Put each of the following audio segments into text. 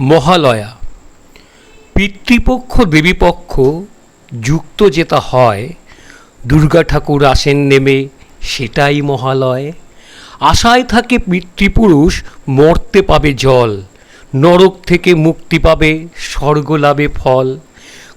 মহালয়া। পিতৃপক্ষ, দেবীপক্ষ যুক্ত যেটা হয়, দুর্গা ঠাকুর আসেন নেমে, সেটাই মহালয়। আশায় থাকে পিতৃপুরুষ, মর্তে পাবে জল, নরক থেকে মুক্তি পাবে, স্বর্গ লাভে ফল।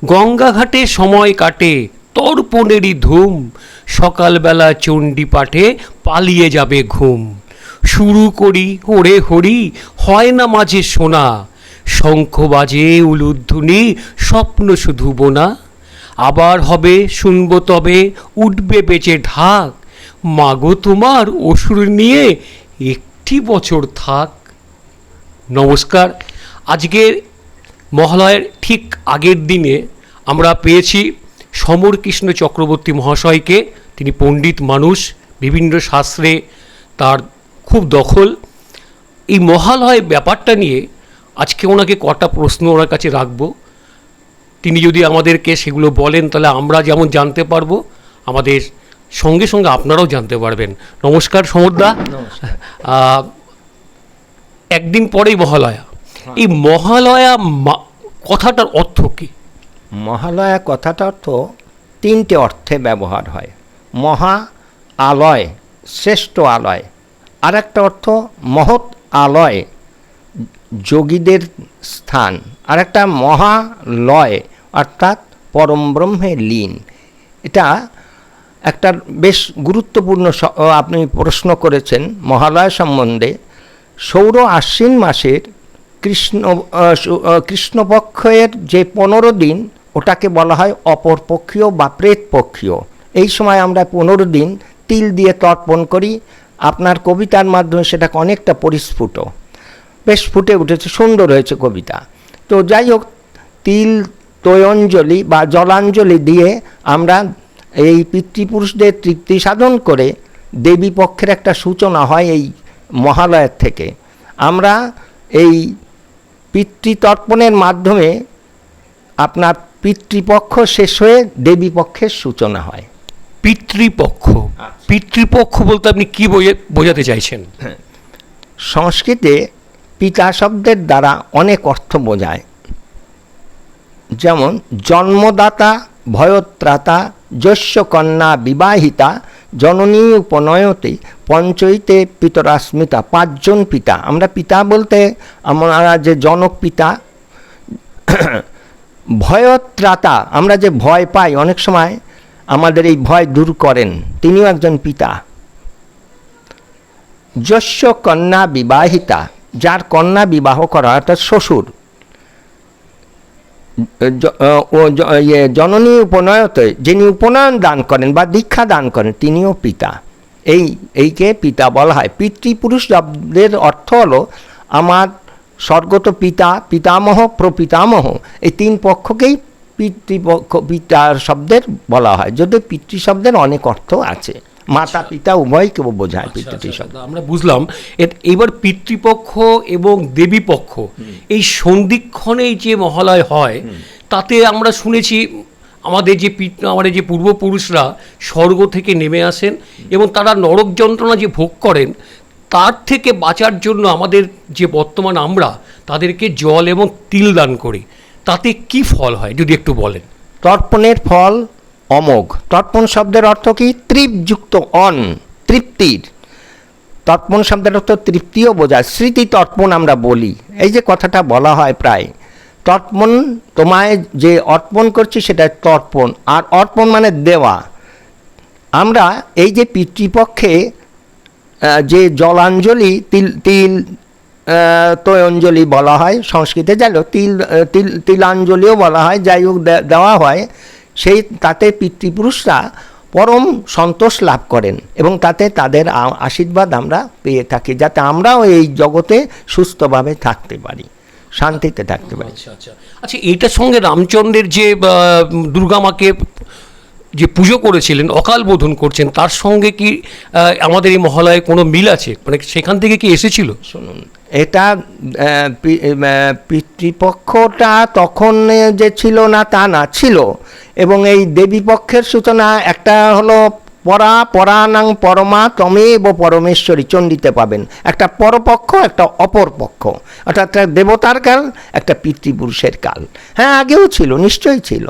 গঙ্গাঘাটে সময় কাটে, তর্পণেরই ধুম, সকালবেলা চণ্ডী পাঠে পালিয়ে যাবে ঘুম। শুরু করি, ওরে হরি, হয় না মাঝে শোনা শঙ্খ বাজে উলুধ্বনি, স্বপ্ন শুধু বোনা। আবার হবে শুনব তবে, উঠবে বেঁচে ঢাক। মাগো তোমার অসুর নিয়ে একটি বছর থাক। নমস্কার। আজকের মহালয়ের ঠিক আগের দিনে আমরা পেয়েছি সমর কৃষ্ণ চক্রবর্তী মহাশয়কে। তিনি পণ্ডিত মানুষ, বিভিন্ন শাস্ত্রে তার খুব দখল। এই মহালয় ব্যাপারটা নিয়ে আজকে ওনাকে কটা প্রশ্ন ওনার কাছে রাখব। তিনি যদি আমাদেরকে সেগুলো বলেন তাহলে আমরা যেমন জানতে পারব আমাদের সঙ্গে সঙ্গে আপনারাও জানতে পারবেন। নমস্কার সমরদা। আহ, একদিন পরেই মহালয়া। এই মহালয়া কথাটার অর্থ কি? মহালয়া কথাটা অর্থ তিনটে অর্থে ব্যবহার হয়। মহা আলয় শ্রেষ্ঠ আলয়। আর একটা অর্থ মহৎ আলয়। যোগীদের স্থান। আর একটা মহালয় অর্থাৎ পরম ব্রহ্মে লীন। এটা একটা বেশ গুরুত্বপূর্ণ আপনি প্রশ্ন করেছেন মহালয় সম্বন্ধে। সৌর আশ্বিন মাসের কৃষ্ণ কৃষ্ণপক্ষের যে পনেরো দিন, ওটাকে বলা হয় অপরপক্ষীয় বা প্রেতপক্ষীয়। এই সময় আমরা পনেরো দিন তিল দিয়ে তর্পণ করি। আপনার কবিতার মাধ্যমে সেটা অনেকটা পরিস্ফুট। বেশ ফুটে উঠেছে সুন্দর হয়েছে কবিতা। তো যাই হোক তিল তৈঞ্জলি বা জলাঞ্জলি দিয়ে আমরা এই পিতৃপুরুষদের তৃপ্তি সাধন করে দেবী পক্ষের একটা সূচনা হয় এই মহালয়ের থেকে। আমরা এই পিতৃতর্পণের মাধ্যমে আপনার পিতৃপক্ষ শেষ হয়ে দেবী পক্ষের সূচনা হয়। পিতৃপক্ষ? পিতৃপক্ষ বলতে আপনি কি বোঝা- বোঝাতে চাইছেন? সংস্কৃতে পিতা শব্দের দ্বারা অনেক অর্থ বোঝায়। যেমন, জন্মদাতা, ভয়ত্রাতা যস্য কন্যা বিবাহিতা, জননী উপনয়তে পঞ্চইতে পিতরাস্মিতা, পাঁচজন পিতা। আমরা পিতা বলতে আমরা যে জনক পিতা, ভয়ত্রাতা, আমরা যে ভয় পাই, অনেক সময় আমাদের এই ভয় দূর করেন। তিনিও একজন পিতা। যস্য কন্যা বিবাহিতা যার কন্যা বিবাহ করা অর্থাৎ শ্বশুর। ইয়ে জননী উপনয়তে যিনি উপনয়ন দান করেন বা দীক্ষা দান করেন, তিনিও পিতা। এই, এইকে পিতা বলা হয়। পিতৃপুরুষ শব্দের অর্থ হলো আমার স্বর্গত পিতা, পিতামহ, প্রপিতামহ। এই তিন পক্ষকেই পিতৃপক্ষ, পিতার শব্দের বলা হয়। যদিও পিতৃ শব্দের অনেক অর্থ আছে। মাতা পিতা উভয়কে বোঝায় পিতৃ শব্দ আচ্ছা, আমরা বুঝলাম। এবার পিতৃপক্ষ এবং দেবীপক্ষ এই সন্ধিক্ষণেই যে মহালয় হয় তাতে আমরা শুনেছি আমাদের যে পিত- আমাদের যে পূর্বপুরুষরা স্বর্গ থেকে নেমে আসেন এবং তারা নরক যন্ত্রণা যে ভোগ করেন তার থেকে বাঁচার জন্য আমাদের যে বর্তমান আমরা তাদেরকে জল এবং তিল দান করি। তাতে কি ফল হয় যদি একটু বলেন? তর্পণের ফল অমোঘ। তর্পণ শব্দের অর্থ কি? তৃপযুক্ত অন তৃপ্তির। তর্পণ শব্দের অর্থ তৃপ্তিও বোঝায়। স্মৃতি তর্পণ আমরা বলি। এই যে কথাটা বলা হয় প্রায় তর্পণ তোমায় যে অর্পণ করছি সেটা তর্পণ আর অর্পণ মানে দেওয়া। আমরা এই যে পিতৃপক্ষে যে জলাঞ্জলি তিল তিল আহ, তৈঞ্জলি বলা হয় সংস্কৃতে যাই তিল তিল তিলাঞ্জলিও বলা হয় যাই হোক দেওয়া হয়। সেই তাতে পিতৃপুরুষরা পরম সন্তোষ লাভ করেন এবং তাতে তাদের আশীর্বাদ আমরা পেয়ে থাকি যাতে আমরাও এই জগতে সুস্থভাবে থাকতে পারি শান্তিতে থাকতে পারি। আচ্ছা আচ্ছা। আচ্ছা এইটার সঙ্গে রামচন্দ্রের যে আহ, দুর্গা মাকে যে পুজো করেছিলেন অকাল বোধন করছেন তার সঙ্গে কি আমাদের এই মহালয়ে কোনো মিল আছে? মানে সেখান থেকে কি এসেছিল? শুনুন এটা পিতৃপক্ষটা তখন যে ছিল না, তা না, ছিল। এবং এই দেবী পক্ষের সূচনা একটা হলো পরা পরানাং পরমা, তমেব পরমেশ্বরী, চণ্ডীতে পাবেন। একটা পরপক্ষ, একটা অপর পক্ষ অর্থাৎ দেবতার কাল, একটা পিতৃপুরুষের কাল। হ্যাঁ আগেও ছিল, নিশ্চয়ই ছিল।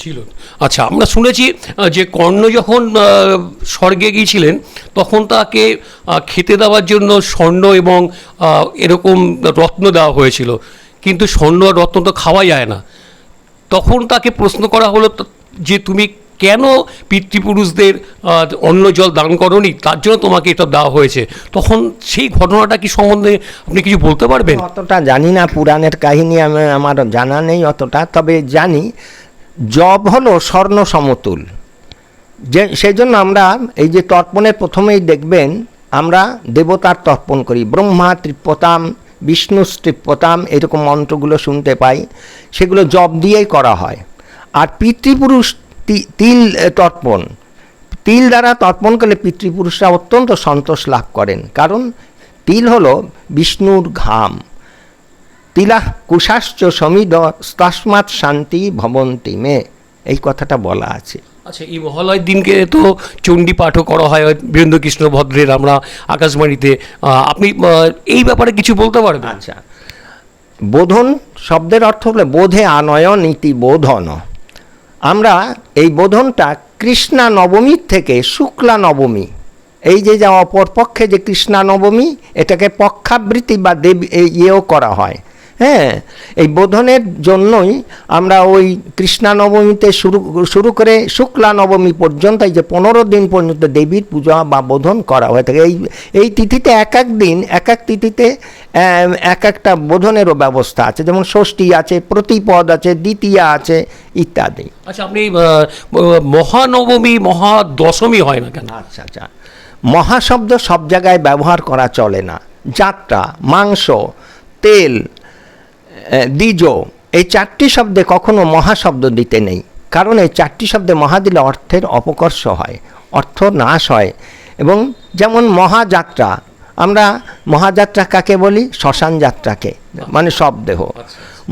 ছিল। আচ্ছা আমরা শুনেছি যে কর্ণ যখন স্বর্গে গিয়েছিলেন, তখন তাকে খেতে দেওয়ার জন্য স্বর্ণ এবং এরকম রত্ন দেওয়া হয়েছিল। কিন্তু স্বর্ণ আর রত্ন তো খাওয়া যায় না। তখন তাকে প্রশ্ন করা হলো যে তুমি কেন পিতৃপুরুষদের অন্ন জল দান করনি? তার জন্য তোমাকে এটা দেওয়া হয়েছে। তখন সেই ঘটনাটা কি সম্বন্ধে আপনি কিছু বলতে পারবেন? অতটা জানি না। পুরাণের কাহিনী আমি, আমার জানা নেই অতটা। তবে জানি জব হলো স্বর্ণ সমতুল। যে, সেই জন্য আমরা এই যে তর্পণের প্রথমেই দেখবেন, আমরা দেবতার তর্পণ করি। ব্রহ্মা তৃপ্যতাম বিষ্ণু তৃপ্যতাম এরকম মন্ত্রগুলো শুনতে পাই। সেগুলো জব দিয়েই করা হয়। আর পিতৃপুরুষ তিল তর্পণ। তিল দ্বারা তর্পণ করলে পিতৃপুরুষরা অত্যন্ত সন্তোষ লাভ করেন। কারণ তিল হলো বিষ্ণুর ঘাম। তিলা কুশাশ্চ সমিদ তস্মাৎ শান্তি ভবন্তি মে। এই কথাটা বলা আছে। আচ্ছা এই মহালয়ের দিনকে তো চণ্ডী পাঠও করা হয় বীরেন্দ্র কৃষ্ণ ভদ্রের আমরা আকাশবাণীতে। আপনি এই ব্যাপারে কিছু বলতে পারবেন? আচ্ছা। বোধন শব্দের অর্থ হলো বোধে আনয়ন ইতি বোধন। আমরা এই বোধনটা কৃষ্ণা নবমীর থেকে শুক্লা নবমী। এই যে যা অপর পক্ষে যে কৃষ্ণা নবমী এটাকে পক্ষাবৃত্তি বা দেব ইয়েও করা হয়। হ্যাঁ এই বোধনের জন্যই আমরা ওই কৃষ্ণা নবমীতে শুরু শুরু করে শুক্লা নবমী পর্যন্ত এই যে পনেরো দিন পর্যন্ত দেবীর পূজা বা বোধন করা হয়ে থাকে। এই এই তিথিতে এক এক দিন এক এক তিথিতে এক একটা বোধনেরও ব্যবস্থা আছে। যেমন ষষ্ঠী আছে প্রতিপদ আছে দ্বিতীয়া আছে ইত্যাদি। আচ্ছা আপনি মহানবমী মহাদশমী হয় না কেন? আচ্ছা আচ্ছা। মহাশব্দ সব জায়গায় ব্যবহার করা চলে না। যাত্রা মাংস তেল দ্বিজ, এই চারটি শব্দে কখনো মহাশব্দ দিতে নেই। কারণ এই চারটি শব্দে মহা দিলে অর্থের অপকর্ষ হয়, অর্থ নাশ হয়। এবং যেমন মহাযাত্রা, আমরা মহাযাত্রা কাকে বলি? শ্মশান যাত্রাকে মানে শবদেহ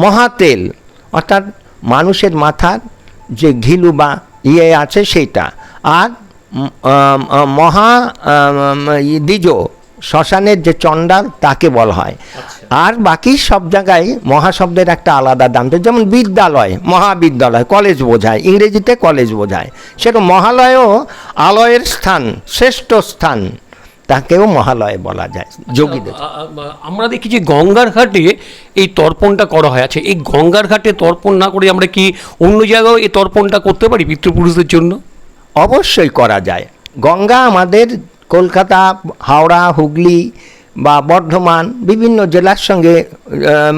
মহাতেল, অর্থাৎ মানুষের মাথার যে ঘিলু বা ইয়ে আছে সেইটা। আর মহা দ্বিজ শ্মশানের যে চণ্ডাল তাকে বলা হয়। আর বাকি সব জায়গায় মহাশব্দের একটা আলাদা দাম। যেমন বিদ্যালয় মহাবিদ্যালয় কলেজ বোঝায় ইংরেজিতে কলেজ বোঝায়। সেরকম মহালয়ও আলয়ের স্থান শ্রেষ্ঠ স্থান তাকেও মহালয় বলা যায়। যোগীদের। আমরা দেখি যে গঙ্গার ঘাটে এই তর্পণটা করা হয়। আছে এই গঙ্গার ঘাটে তর্পণ না করে আমরা কি অন্য জায়গায় এই তর্পণটা করতে পারি পিতৃপুরুষদের জন্য? অবশ্যই করা যায়। গঙ্গা আমাদের কলকাতা হাওড়া হুগলি বা বর্ধমান বিভিন্ন জেলার সঙ্গে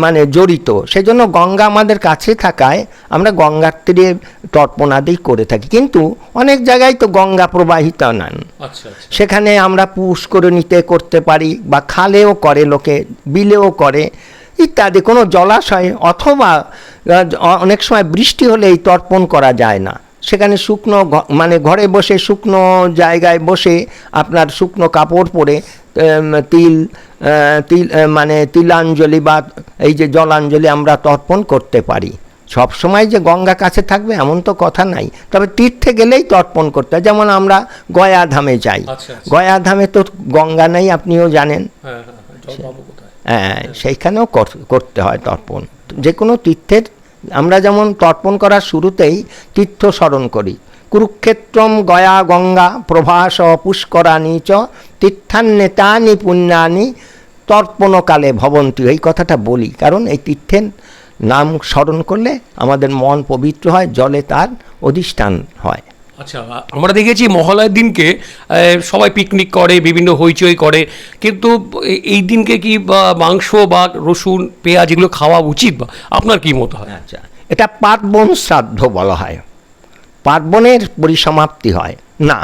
মানে জড়িত। সেজন্য গঙ্গা আমাদের কাছে থাকায় আমরা গঙ্গার তীরে তর্পণাদি করে থাকি। কিন্তু অনেক জায়গায় তো গঙ্গা প্রবাহিত নন। আচ্ছা আচ্ছা। সেখানে আমরা পুষ্করণীতে করতে পারি বা খালেও করে লোকে বিলেও করে ইত্যাদি। কোনো জলাশয় অথবা অনেক সময় বৃষ্টি হলে এই তর্পণ করা যায় না। সেখানে শুকনো মানে ঘরে বসে শুকনো জায়গায় বসে আপনার শুকনো কাপড় পরে তিল তিল মানে তিলাঞ্জলি বা এই যে জলাঞ্জলি আমরা তর্পণ করতে পারি। সব সময় যে গঙ্গা কাছে থাকবে এমন তো কথা নাই। তবে তীর্থে গেলেই তর্পণ করতে হয়। যেমন আমরা গয়া ধামে যাই। আচ্ছা, আচ্ছা। গয়া ধামে তো গঙ্গা নেই আপনিও জানেন। হ্যাঁ হ্যাঁ হ্যাঁ, হ্যাঁ। সেইখানেও কর- করতে হয় তর্পণ। যে কোনো তীর্থের আমরা যেমন তর্পণ করার শুরুতেই তীর্থ স্মরণ করি। কুরুক্ষেত্রম গয়া গঙ্গা প্রভাস পুষ্করাণী চ তীর্থান্নেতানি পুণ্যানি তর্পণকালে ভবন্তি। এই কথাটা বলি, কারণ এই তীর্থের নাম স্মরণ করলে আমাদের মন পবিত্র হয়, জলে তার অধিষ্ঠান হয়। আচ্ছা আমরা দেখেছি মহালয়ের দিনকে সবাই পিকনিক করে বিভিন্ন হইচই করে কিন্তু এই দিনকে কি বা মাংস বা রসুন পেঁয়াজ এগুলো খাওয়া উচিত বা? আপনার কি মত হয়? আচ্ছা এটা পার্বণ শ্রাদ্ধ বলা হয়। পার্বণের পরিসমাপ্তি হয়। না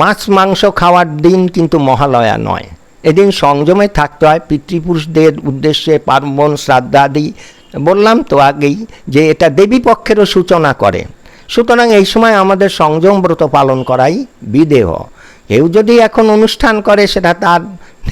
মাছ মাংস খাওয়ার দিন কিন্তু মহালয়া নয়। এদিন সংযমে থাকতে হয়। পিতৃপুরুষদের উদ্দেশ্যে পার্বণ শ্রাদ্ধাদি বললাম তো আগেই যে এটা দেবী পক্ষেরও সূচনা করে। সুতরাং এই সময় আমাদের সংযম ব্রত পালন করাই বিদেহ। কেউ যদি এখন অনুষ্ঠান করে, সেটা তার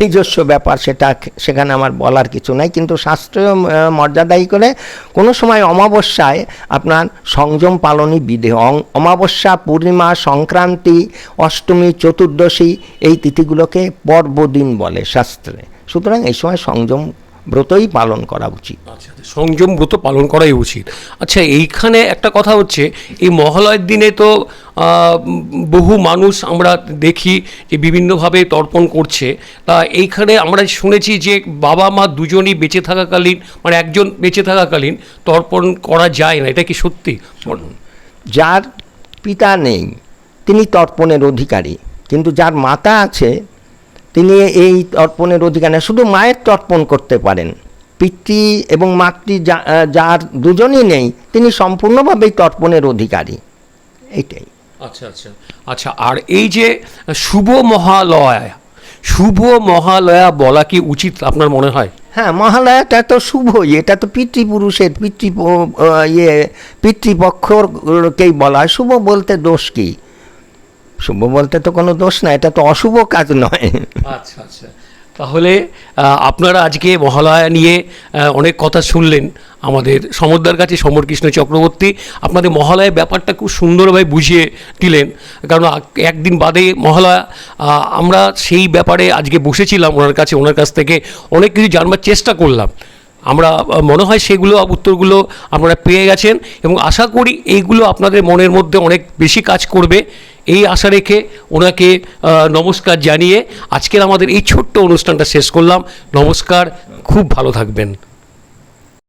নিজস্ব ব্যাপার, সেটা সেখানে আমার বলার কিছু নাই। কিন্তু শাস্ত্রীয় মর্যাদাই করে কোনো সময় অমাবস্যায় আপনার সংযম পালনই অং- অমাবস্যা, পূর্ণিমা, সংক্রান্তি, অষ্টমী, চতুর্দশী, এই তিথিগুলোকে পর্বদিন বলে শাস্ত্রে। সুতরাং এই সময় সংযম ব্রতই পালন করা উচিত। আচ্ছা সংযম ব্রত পালন করাই উচিত। আচ্ছা এইখানে একটা কথা হচ্ছে এই মহালয়ের দিনে তো বহু মানুষ আমরা দেখি যে বিভিন্নভাবে তর্পণ করছে। তা এইখানে আমরা শুনেছি যে বাবা মা দুজনই বেঁচে থাকাকালীন মানে একজন বেঁচে থাকাকালীন তর্পণ করা যায় না। এটা কি সত্যি? যার পিতা নেই তিনি তর্পণের অধিকারী। কিন্তু যার মাতা আছে তিনি এই তর্পণের অধিকারী। শুধু মায়ের তর্পণ করতে পারেন। পিতৃ এবং মাতৃ যা- যার দুজনই নেই তিনি সম্পূর্ণভাবেই তর্পণের অধিকারী। এইটাই। আচ্ছা আচ্ছা। আচ্ছা আর এই যে শুভ মহালয়া শুভ মহালয়া বলা কি উচিত আপনার মনে হয়? হ্যাঁ মহালয়াটা তো শুভই এটা তো পিতৃপুরুষের পিতৃ ইয়ে পিতৃপক্ষকেই বলা হয়। শুভ বলতে দোষ কি? শুভ বলতে তো কোনো দোষ না এটা তো অশুভ কাজ নয়। আচ্ছা আচ্ছা। তাহলে আপনারা আজকে মহালয়া নিয়ে অনেক কথা শুনলেন। আমাদের সমরদার কাছে সমরকৃষ্ণ চক্রবর্তী আপনাদের মহালয়া ব্যাপারটা খুব সুন্দরভাবে বুঝিয়ে দিলেন। কারণ একদিন বাদে মহালয়া আমরা সেই ব্যাপারে আজকে বসেছিলাম ওনার কাছে, ওনার কাছ থেকে অনেক কিছু জানবার চেষ্টা করলাম। আমরা মনে হয় সেগুলো, উত্তরগুলো আপনারা পেয়ে গেছেন এবং আশা করি এইগুলো আপনাদের মনের মধ্যে অনেক বেশি কাজ করবে। এই আশা রেখে ওনাকে নমস্কার জানিয়ে আজকের আমাদের এই ছোট্ট অনুষ্ঠানটা শেষ করলাম। নমস্কার, খুব ভালো থাকবেন।